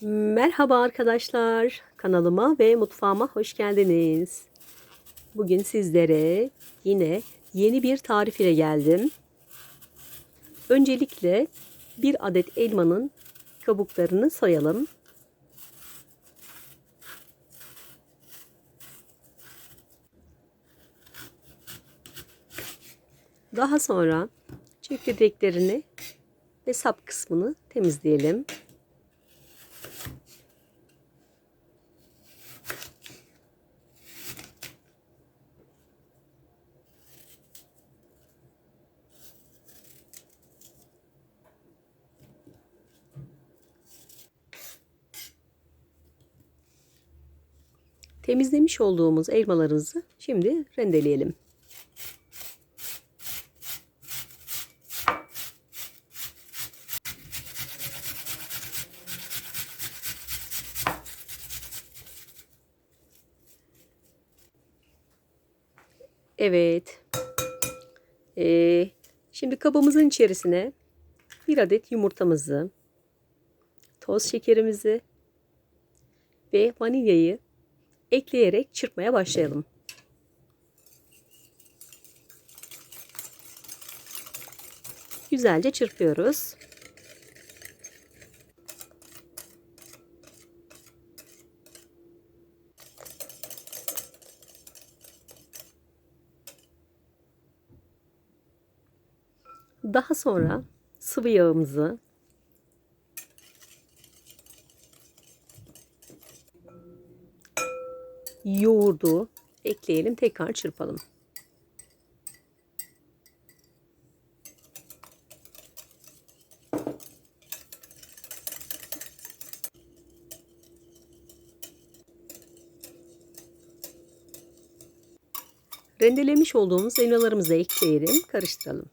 Merhaba arkadaşlar. Kanalıma ve mutfağıma hoş geldiniz. Bugün sizlere yine yeni bir tarif ile geldim. Öncelikle bir adet elmanın kabuklarını soyalım. Daha sonra çekirdeklerini ve sap kısmını temizleyelim. Temizlemiş olduğumuz elmalarımızı şimdi rendeleyelim. Evet. Ee, şimdi kabımızın içerisine bir adet yumurtamızı, toz şekerimizi ve vanilyayı ekleyerek çırpmaya başlayalım. Güzelce çırpıyoruz. Daha sonra sıvı yağımızı yoğurdu ekleyelim. Tekrar çırpalım. Rendelemiş olduğumuz elmalarımızı ekleyelim. Karıştıralım.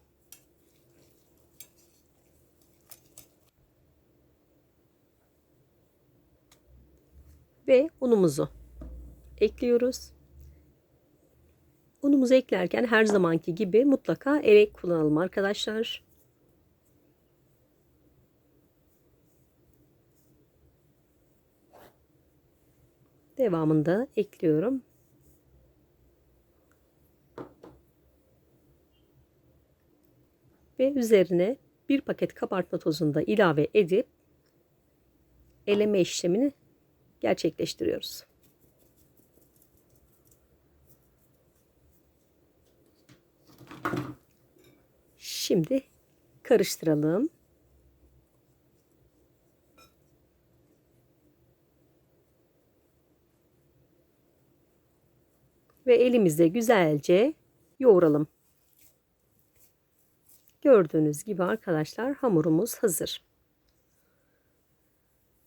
Ve unumuzu ekliyoruz. Unumuzu eklerken her zamanki gibi mutlaka erek kullanalım arkadaşlar. Devamında ekliyorum. Ve üzerine bir paket kabartma tozunu da ilave edip eleme işlemini gerçekleştiriyoruz. Şimdi karıştıralım. Ve elimizde güzelce yoğuralım. Gördüğünüz gibi arkadaşlar hamurumuz hazır.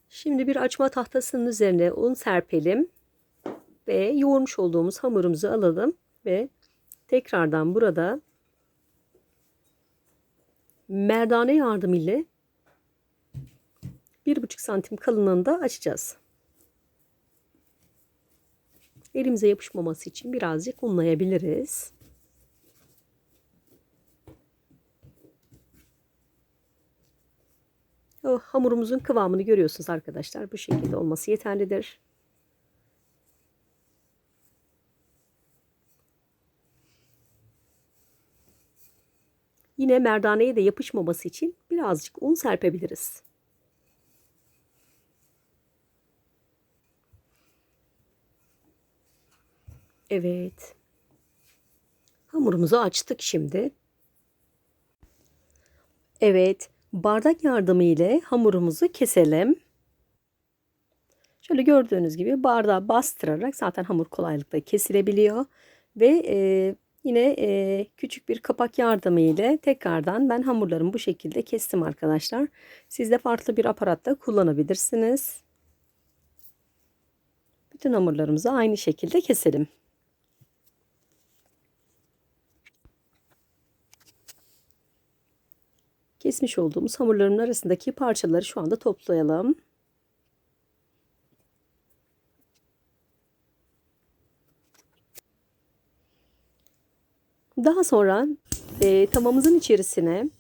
Şimdi bir açma tahtasının üzerine un serpelim ve yoğurmuş olduğumuz hamurumuzu alalım ve tekrardan burada merdane yardımıyla bir buçuk santim kalınlığında açacağız. Elimize yapışmaması için birazcık unlayabiliriz. O hamurumuzun kıvamını görüyorsunuz arkadaşlar. Bu şekilde olması yeterlidir. Yine merdaneye de yapışmaması için birazcık un serpebiliriz. Evet. Hamurumuzu açtık şimdi. Evet. Bardak yardımı ile hamurumuzu keselim. Şöyle gördüğünüz gibi bardağı bastırarak zaten hamur kolaylıkla kesilebiliyor. Ve e, yine e, küçük bir kapak yardımı ile tekrardan ben hamurlarımı bu şekilde kestim arkadaşlar. Siz de farklı bir aparatta kullanabilirsiniz. Bütün hamurlarımızı aynı şekilde keselim. Kesmiş olduğumuz hamurların arasındaki parçaları şu anda toplayalım. Daha sonra e, tavamızın içerisine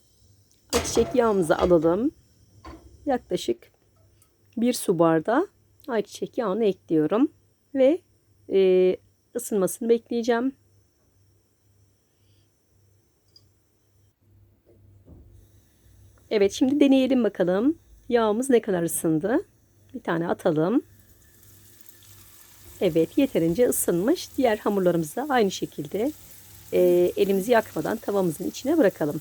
ayçiçek yağımızı alalım. Yaklaşık bir su bardağı ayçiçek yağını ekliyorum. Ve e, ısınmasını bekleyeceğim. Evet şimdi deneyelim bakalım. Yağımız ne kadar ısındı. Bir tane atalım. Evet yeterince ısınmış. Diğer hamurlarımızı da aynı şekilde e, elimizi yakmadan tavamızın içine bırakalım.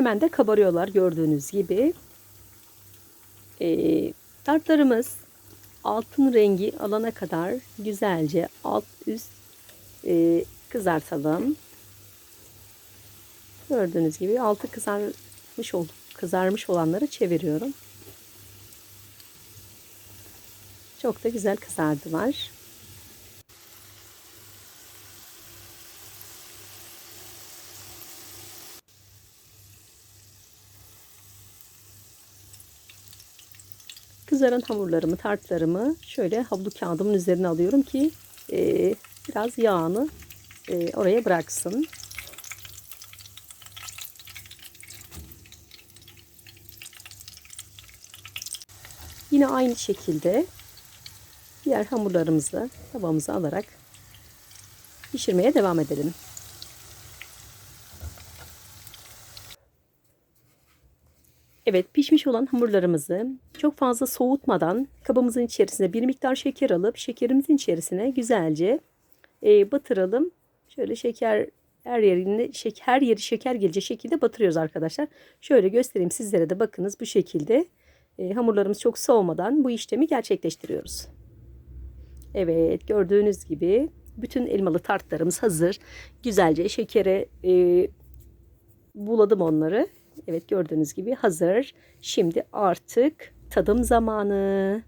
Hemen de kabarıyorlar gördüğünüz gibi. Ee, tartlarımız altın rengi alana kadar güzelce alt üst e, kızartalım. Gördüğünüz gibi altı kızarmış ol, kızarmış olanları çeviriyorum. Çok da güzel kızardılar. Kızaran hamurlarımı, tartlarımı şöyle havlu kağıdımın üzerine alıyorum ki e, biraz yağını e, oraya bıraksın. Yine aynı şekilde diğer hamurlarımızı tavamıza alarak pişirmeye devam edelim. Evet pişmiş olan hamurlarımızı çok fazla soğutmadan kabımızın içerisine bir miktar şeker alıp şekerimizin içerisine güzelce e, batıralım. Şöyle şeker her yerine şeker, her yeri şeker gelecek şekilde batırıyoruz arkadaşlar. Şöyle göstereyim sizlere de bakınız bu şekilde e, hamurlarımız çok soğumadan bu işlemi gerçekleştiriyoruz. Evet gördüğünüz gibi bütün elmalı tartlarımız hazır. Güzelce şekere e, buladım onları. Evet gördüğünüz gibi hazır. Şimdi artık tadım zamanı.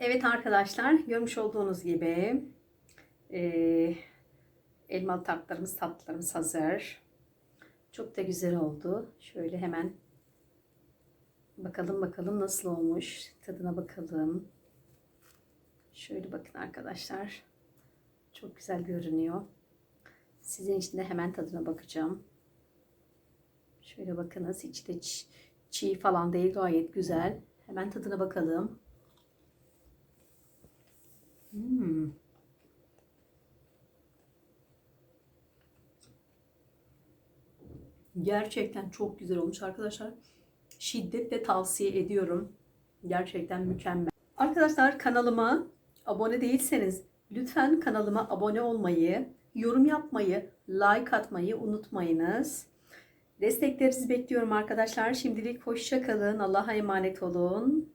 Evet arkadaşlar görmüş olduğunuz gibi e, elmalı tartlarımız tatlılarımız hazır. Çok da güzel oldu. Şöyle hemen bakalım bakalım nasıl olmuş. Tadına bakalım. Şöyle bakın arkadaşlar. Çok güzel görünüyor. Sizin için de hemen tadına bakacağım. Şöyle bakınız içi de çiğ falan değil gayet güzel. Hemen tadına bakalım. Hmm. Gerçekten çok güzel olmuş arkadaşlar. Şiddetle tavsiye ediyorum. Gerçekten mükemmel. Arkadaşlar kanalıma abone değilseniz lütfen kanalıma abone olmayı, yorum yapmayı, like atmayı unutmayınız. Desteklerinizi bekliyorum arkadaşlar. Şimdilik hoşça kalın. Allah'a emanet olun.